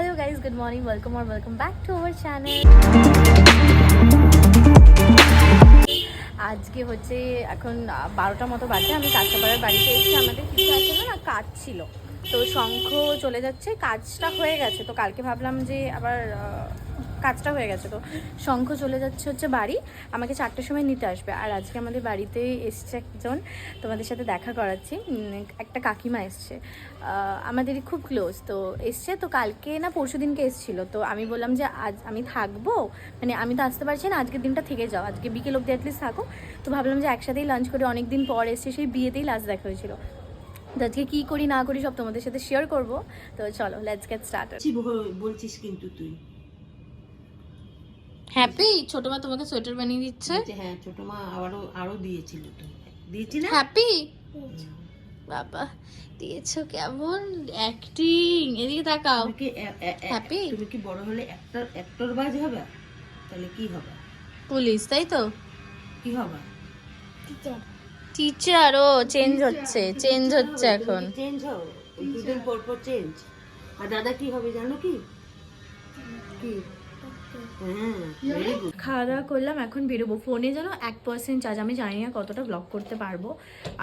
Hello guys good morning welcome R welcome back to our channel আজকে হচ্ছে এখন বারোটা মতো বাজে। আমি কাঁচাপাড়ার বাড়িতে এসেছি আমাদের কিছু আছে না কাজ ছিল। তো শঙ্খ চলে যাচ্ছে, কাজটা হয়ে গেছে। তো কালকে ভাবলাম যে আবার কাজটা হয়ে গেছে তো। শঙ্খ চলে যাচ্ছে হচ্ছে বাড়ি, আমাকে চারটের সময় নিতে আসবে। আর আজকে আমাদের বাড়িতে এসছে একজন, তোমাদের সাথে দেখা করাচ্ছি। একটা কাকিমা এসছে। আমাদেরই খুব ক্লোজ তো এসছে তো কালকে না পরশু দিনকে এসেছিল। তো আমি বললাম যে আজ আমি থাকব মানে আমি তো আসতে পারছি না, আজকের দিনটা থেকে যাও। আজকে বিকেল অব্দি অ্যাটলিস্ট থাকো তো ভাবলাম যে একসাথেই লাঞ্চ করে অনেক দিন পর এসছে, সেই বিয়েতেই লাস্ট দেখা হয়েছিল। তো আজকে কী করি না করি সব তোমাদের সাথে শেয়ার করব। তো চলো লেটস গেট স্টার্ট বলছিস কিন্তু তুই। হ্যাপি ছোট মা তোমাকে সোয়েটার বানিয়ে দিচ্ছে? হ্যাঁ ছোট মা আরও আরও দিয়েছিল তো। দিয়েছি না? হ্যাপি বাবা দিয়েছ কেমন? অ্যাক্টিং এদিকে তাকাও। Happy? তুমি কি বড় হলে একটা অ্যাক্টর বাজ হবে? তাহলে কি হবে? পুলিশ তাই তো? কি হবে? টিচার ও চেঞ্জ হচ্ছে চেঞ্জ হচ্ছে এখন। চেঞ্জ হও? দুদিন পর পর চেঞ্জ আর দাদা কি হবে জানো কি? কি? খাওয়া দাওয়া করলাম এখন বেরোবো। ফোনে যেন এক পার্সেন্ট চার্জ আমি জানি না কতটা ব্লক করতে পারব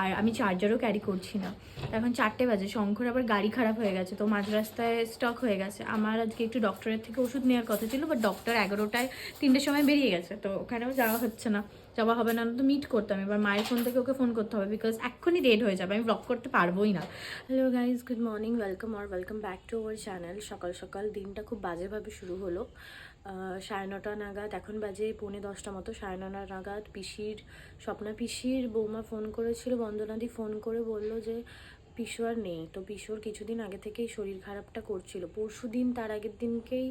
আর আমি চার্জারও ক্যারি করছি না। এখন চারটে বাজে শঙ্কর আবার গাড়ি খারাপ হয়ে গেছে তো মাঝ রাস্তায় স্টক হয়ে গেছে। আমার আজকে একটু ডক্টরের থেকে ওষুধ নেওয়ার কথা ছিল বাট ডক্টর এগারোটায় তিনটের সময় বেরিয়ে গেছে তো ওখানেও যাওয়া হচ্ছে না। যাওয়া হবে না তো মিট করতাম এবার মায়ের ফোন থেকে ওকে ফোন করতে হবে বিকজ এক্ষুনি রেড হয়ে যাবে আমি ব্লক করতে পারবোই না। Hello guys good morning welcome R welcome back to our channel সকাল সকাল দিনটা খুব বাজেভাবে শুরু হলো। সাড়ে নটা নাগাদ, এখন বাজে পৌনে দশটা মতো, সাড়ে নটা নাগাদ পিসির, স্বপ্না পিসির বৌমা ফোন করেছিল, বন্দনাদি ফোন করে বলল যে, পিসু আর নেই। তো পিসুর কিছুদিন আগে থেকেই শরীর খারাপটা করছিল। পরশু দিন, তার আগের দিনকেই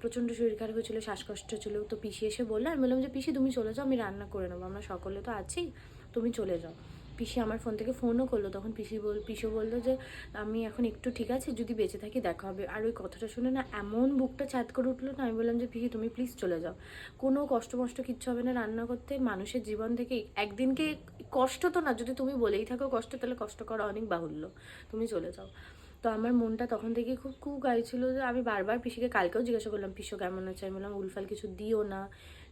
প্রচণ্ড শরীর খারাপ হয়েছিল, শ্বাসকষ্ট ছিল। তো পিসি এসে বলল, আমি বললাম যে, পিসি তুমি চলে যাও, আমি রান্না করে নেব। আমরা সকলে তো আছি, তুমি চলে যাও। পিসি আমার ফোন থেকে ফোনও করল। তখন পিসি বল পিসু বলল যে, আমি এখন একটু ঠিক আছে, যদি বেঁচে থাকি দেখা হবে। আর ওই কথাটা শুনে না এমন বুকটা ছাদ করে উঠল না, আমি বললাম যে, পিসি, তুমি প্লিজ চলে যাও। কোনো কষ্ট মষ্ট কিচ্ছু হবে না রান্না করতে, মানুষের জীবন থেকে একদিনকে কষ্ট তো না, যদি তুমি বলেই থাকো কষ্ট, তাহলে কষ্ট করা অনেক বাহুল্য। তুমি চলে যাও। তো আমার মনটা তখন থেকে খুব খুব গাইছিল যে, আমি বারবার পিসিকে কালকেও জিজ্ঞাসা করলাম পিসো কেমন আছে? আমি বললাম, উলফাল কিছু দিও না।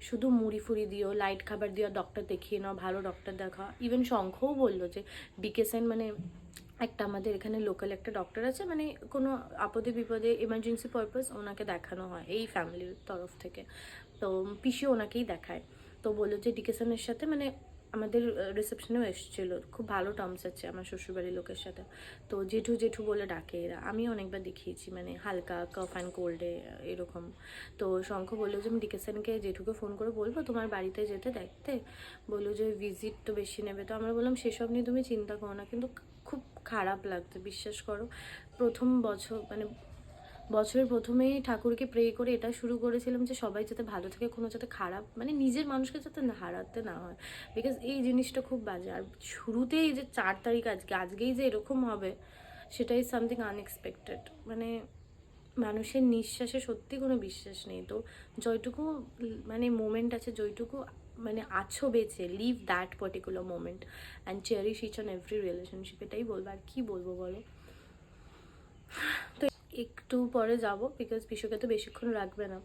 শুধু মুড়ি ফুড়ি দিও লাইট খাবার দিও ডক্টর দেখিয়ে নাও, ভালো ডক্টর দেখা ইভেন শঙ্খও বলল যে বিকেসেন মানে একটা আমাদের এখানে লোকাল একটা ডক্টর আছে মানে কোনো আপদে বিপদে এমার্জেন্সি পারপাস ওনাকে দেখানো হয় এই ফ্যামিলির তরফ থেকে। তো পিসি ওনাকেই দেখায়। তো বলল যে ডিকেশনের সাথে মানে আমাদের রিসেপশনেও এসেছিল। খুব ভালো টার্মস আছে আমার শ্বশুরবাড়ির লোকের সাথে। তো জেঠু জেঠু বলে ডাকে এরা। আমি অনেকবার দেখিয়েছি মানে হালকা কফ অ্যান্ড কোল্ডে এরকম। তো শঙ্খ বলল যে, আমি ডিকেশনকে জেঠুকে ফোন করে বলব, তোমার বাড়িতে যেতে দেখতে। বলল যে ভিজিট তো বেশি নেবে। তো আমরা বললাম, সেসব নিয়ে তুমি চিন্তা করো না, কিন্তু খুব খারাপ লাগতো বিশ্বাস করো। প্রথম বছর মানে বছরের প্রথমেই ঠাকুরকে প্রে করে এটা শুরু করেছিলাম যে সবাই যাতে ভালো থাকে, কোনো যাতে খারাপ মানে নিজের মানুষকে যাতে হারাতে না হয়। বিকজ এই জিনিসটা খুব বাজে। আর শুরুতেই যে চার তারিখ আজকে, আজকেই যে এরকম হবে, সেটাই সামথিং আনএক্সপেক্টেড মানে মানুষের নিঃশ্বাসে সত্যি কোনো বিশ্বাস নেই। তো যতটুকু মানে মোমেন্ট আছে, যতটুকু মানে আছো বেঁচে live that particular moment and cherish each one every relationship এটাই বলব। আর কি বলব বলো? তো একটু পরে যাব বিকজ পিসুকে তো বেশিক্ষণ রাখবে না।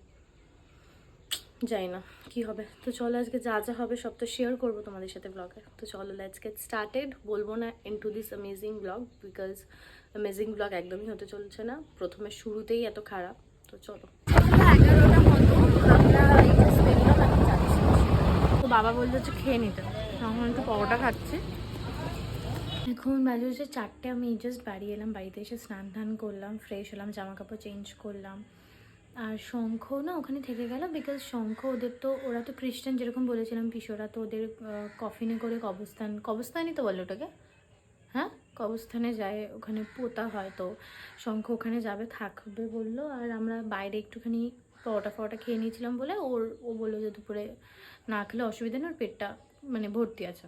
যাই না, কি হবে? তো চলো আজকে যা যা হবে সব তো শেয়ার করব তোমাদের সাথে ব্লগে তো চলো লেটস গেট স্টার্টেড বলব না into this amazing blog because amazing blog একদমই হতে চলছে না। প্রথমে শুরুতেই এত খারাপ। তো চলো। তো বাবা বলল যে খেয়ে নিতে। তখন একটু পরোটা খাচ্ছি। এখন বাজে হচ্ছে চারটে, আমি জাস্ট বাড়ি এলাম, বাড়িতে এসে স্নান টান করলাম ফ্রেশ হলাম জামা কাপড় চেঞ্জ করলাম। আর শঙ্খ না ওখানে থেকে গেল বিকজ শঙ্খ ওদের তো, ওরা তো খ্রিস্টান যেরকম বলেছিলাম পিসোরা তো ওদের কফিনে করে কবস্থান কবস্থানই তো বলে ওটাকে? হ্যাঁ? কবস্থানে যায়, ওখানে পোতা হয় তো, শঙ্খ ওখানে যাবে, থাকবে বলল, আর আমরা বাইরে একটুখানি পরোটা ফরোটা খেয়ে নিয়েছিলাম বলে, ওর, ও বলল যে দুপুরে না খেলে অসুবিধা নেই, ওর পেটটা মানে ভর্তি আছে।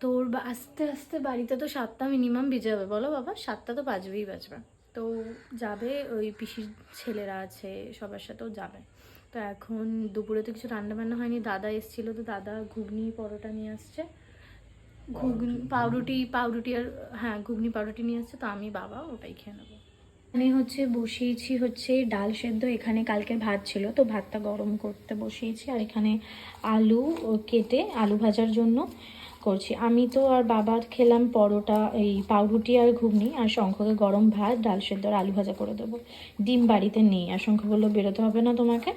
তো ওর বা- আস্তে আস্তে বাড়িতে তো সাতটা মিনিমাম বেজে যাবে বলো বাবা। সাতটা তো বাজবেই বাজবে। তো যাবে ওই পিসির ছেলেরা আছে সবার সাথেও যাবে। তো এখন দুপুরে তো কিছু রান্না বান্না হয়নি দাদা এসেছিল তো দাদা ঘুগনি পরোটা নিয়ে আসছে। ঘুগনি। পাউরুটি পাউরুটি আর হ্যাঁ ঘুগনি পাউরুটি নিয়ে আসছে তো আমি বাবা ওটাই খেয়ে নেব। আমি হচ্ছে বসিয়েছি হচ্ছে ডাল সেদ্ধ এখানে কালকে ভাত ছিল তো ভাতটা গরম করতে বসিয়েছি। আর এখানে আলু ও কেটে আলু ভাজার জন্য করছি। আমি তো আর বাবার খেলাম পরোটা, এই পাউরুটি আর ঘুগনি আর শঙ্খকে গরম ভাত, ডাল সেদ্ধ আর আলু ভাজা করে দেবো। ডিম বাড়িতে নেই, আর শঙ্খ বলল বেরোতে হবে না তোমাকে।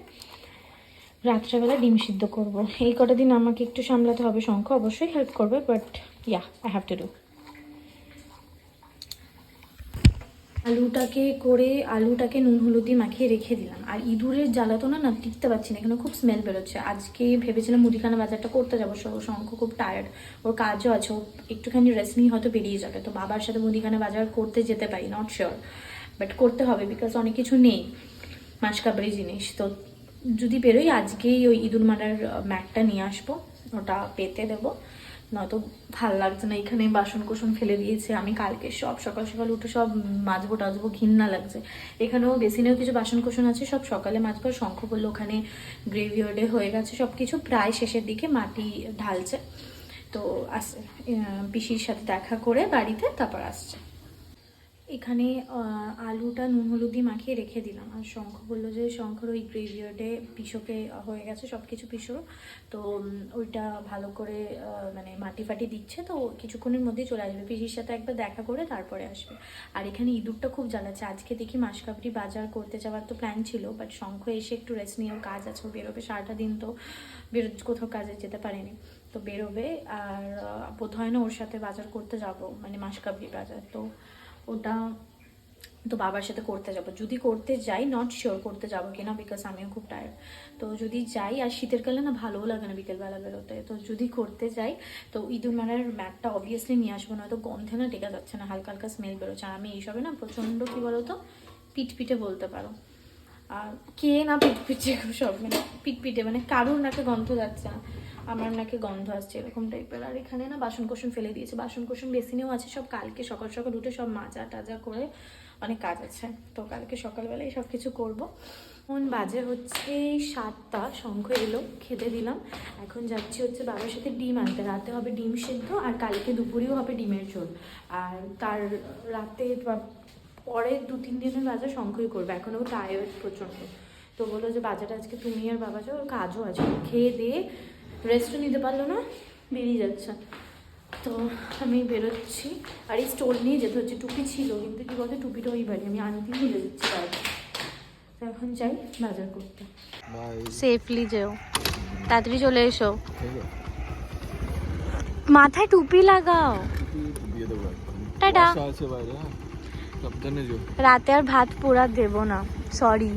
রাত্রেবেলা ডিম সিদ্ধ করব। এই কটা দিন আমাকে একটু সামলাতে হবে শঙ্খ, অবশ্যই হেল্প করবে but yeah I have to do আলুটাকে করে, আলুটাকে নুন, হলুদ দিয়ে মাখিয়ে রেখে দিলাম। আর ইঁদুরের জ্বালাতনা না টিকতে পারছি না, এখানে খুব স্মেল বেরোচ্ছে। আজকে ভেবেছিলাম মুদিখানা বাজারটা করতে যাব শঙ্খ খুব টায়ার্ড ওর কাজও আছে, ও একটুখানি রেস্ট নিয়ে হয়তো বেরিয়ে যাবে। তো বাবার সাথে মুদিখানা বাজার করতে যেতে পারি নট শিওর বাট করতে হবে বিকজ অনেক কিছু নেই, মাসকাবারি জিনিস। তো যদি বেরোই, আজকেই ওই ইঁদুর মারার ম্যাটটা নিয়ে আসব, ওটা পেতে দেবো। নয়তো ভালো লাগছে না এখানে বাসন কোসন ফেলে দিয়েছে, আমি কালকে সব, সকাল সকাল উঠে সব মাজবো টাজবো, ঘিন্না লাগছে। এখানেও বেসিনেও কিছু বাসন কোসন আছে, সব সকালে মাজবো শঙ্খ বলল ওখানে গ্রেভিওয়ার্ডে হয়ে গেছে সব কিছু প্রায় শেষের দিকে মাটি ঢালছে। তো আসছে পিসির সাথে দেখা করে বাড়িতে তারপর আসছে। এখানে আলুটা নুন, হলুদ দিয়ে মাখিয়ে রেখে দিলাম। আর শঙ্খ বলল যে, শঙ্খর ওই গ্রেভিয়ার্ডে পিসোকে হয়ে গেছে সব কিছু পিসো তো ওইটা ভালো করে মানে মাটি ফাটি দিচ্ছে, তো কিছুক্ষণের মধ্যেই চলে আসবে। পিসির সাথে একবার দেখা করে তারপরে আসবে। আর এখানে ইঁদুরটা খুব জ্বালাচ্ছে। আজকে দেখি মাসকাবরি বাজার করতে যাওয়ার তো প্ল্যান ছিল বাট শঙ্খ এসে একটু রেস্ট নিয়ে ওর কাজ আছে। বেরোবে সারাটা দিন তো, বেরো, কোথাও কাজে যেতে পারেনি। তো বেরোবে, আর বোধ হয় না ওর সাথে বাজার করতে যাব মানে মাসকাবরি বাজার। তো ওটা তো বাবার সাথে করতে যাব। যদি করতে যাই নট শিওর করতে যাব কিনা বিকজ আমিও খুব টায়ার্ড তো যদি যাই, আর শীতের কালে না ভালোও লাগে না বিকেলবেলা বেরোতে। তো যদি করতে যাই, তো ইঁদুর মারার ম্যাটটা অবভিয়াসলি নিয়ে আসব না তো গন্ধে না টেকা যাচ্ছে না, হালকা হালকা স্মেল বেরোচ্ছে। আর আমি এইসবে না প্রচণ্ড কী বলতো, পিটপিটে বলতে পারো। আর কে না পিটপিটে, সব মানে পিটপিটে মানে কারোর নাকে গন্ধ যাচ্ছে না। আমার নাকি গন্ধ আসছে, এরকম টাইপের আর এখানে না বাসন কোসন ফেলে দিয়েছে। বাসন কোসন বেসিনেও আছে, সব কালকে সকাল সকাল উঠে সব মাজা টাজা করে অনেক কাজ আছে। তো কালকে সকালবেলায় সব কিছু করব। এখন বাজে হচ্ছে সাতটা, শঙ্খ এলো, খেতে দিলাম। এখন যাচ্ছি হচ্ছে বাবার সাথে ডিম আনতে। রাতে হবে ডিম সেদ্ধ আর কালকে দুপুরেও হবে ডিমের ঝোল। আর তার রাতে পরে দু, তিন দিনের বাজার শঙ্খই করবে। এখন ও টায়ার্ড প্রচণ্ড। তো বলল যে বাজারে আজকে তুমি আর বাবা যাও কাজও আছে। খেয়ে দিয়ে রেস্টও নিতে পারল না বেরিয়ে যাচ্ছে। তো আমি বেরোচ্ছি। আর এই স্টোর নিয়ে যেতে হচ্ছে টুপি ছিল কিন্তু কি বলতে টুপিটা ওই বাড়ি আমি আনতেই ভুলে যাচ্ছি বাড়ি তো এখন যাই বাজার করতে। সেফলি যেও। তাড়াতাড়ি চলে এসো। মাথায় টুপি লাগাও। টাটা। বাইরে হ্যাঁ? রাতে আর ভাত পোড়া দেবো না সরি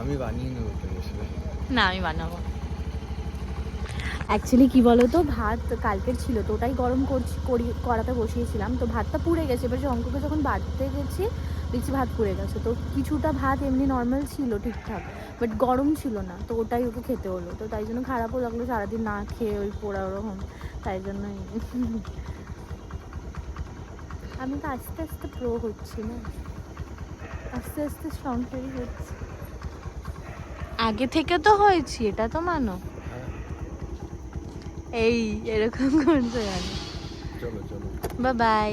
আমি বানিয়ে নেব না আমি বানাবো। অ্যাকচুয়ালি কি বলো তো ভাত কালকের ছিল তো, ওটাই গরম করছি, করি, করাতে বসিয়েছিলাম। তো ভাতটা পুড়ে গেছে। এবার অঙ্ককে যখন বাড়তে গেছি, দেখছি ভাত পুড়ে গেছে। তো কিছুটা ভাত এমনি নর্মাল ছিল ঠিকঠাক বাট গরম ছিল না। তো ওটাই ওকে খেতে হলো। তো তাই জন্য খারাপও লাগল সারাদিন না খেয়ে ওই পোড়া ওরকম। তাই জন্যই। আমি তো আস্তে আস্তে প্রো হচ্ছি না। আস্তে আস্তে সংসারই হচ্ছে আগে থেকে তো হয়েছি, এটা তো মানো। এই এরকম করতে গেল চলো চলো। বা বাই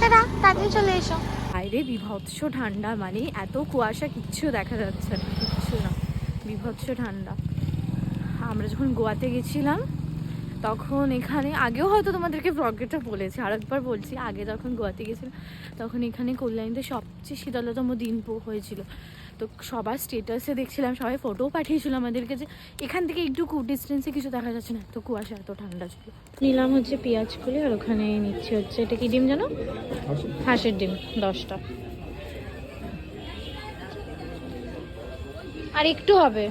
টাটা তাড়াতাড়ি চলে এসো। বাইরে বিভৎস ঠান্ডা মানে এত কুয়াশা কিচ্ছু দেখা যাচ্ছে না কিচ্ছু না। বিভৎস ঠান্ডা। আমরা যখন গোয়াতে গেছিলাম তখন এখানে আগেও হয়তো তোমাদেরকে ব্লগেটা বলেছি আরেকবার বলছি আগে যখন গোয়াতে গেছিলাম তখন এখানে কল্যাণীতে সবচেয়ে শীতলতম দিন হয়েছিল। তো সবার স্টেটাসে দেখছিলাম, সবাই ফটোও পাঠিয়েছিল আমাদেরকে যে এখান থেকে একটু ডিস্টেন্সে কিছু দেখা যাচ্ছে না। তো কুয়াশা, এত ঠান্ডা ছিল। নিলাম হচ্ছে পেঁয়াজ খুলে আর ওখানে নিচ্ছে হচ্ছে, এটা কি ডিম জানো? হাঁসের ডিম, দশটা। আর একটু হবে।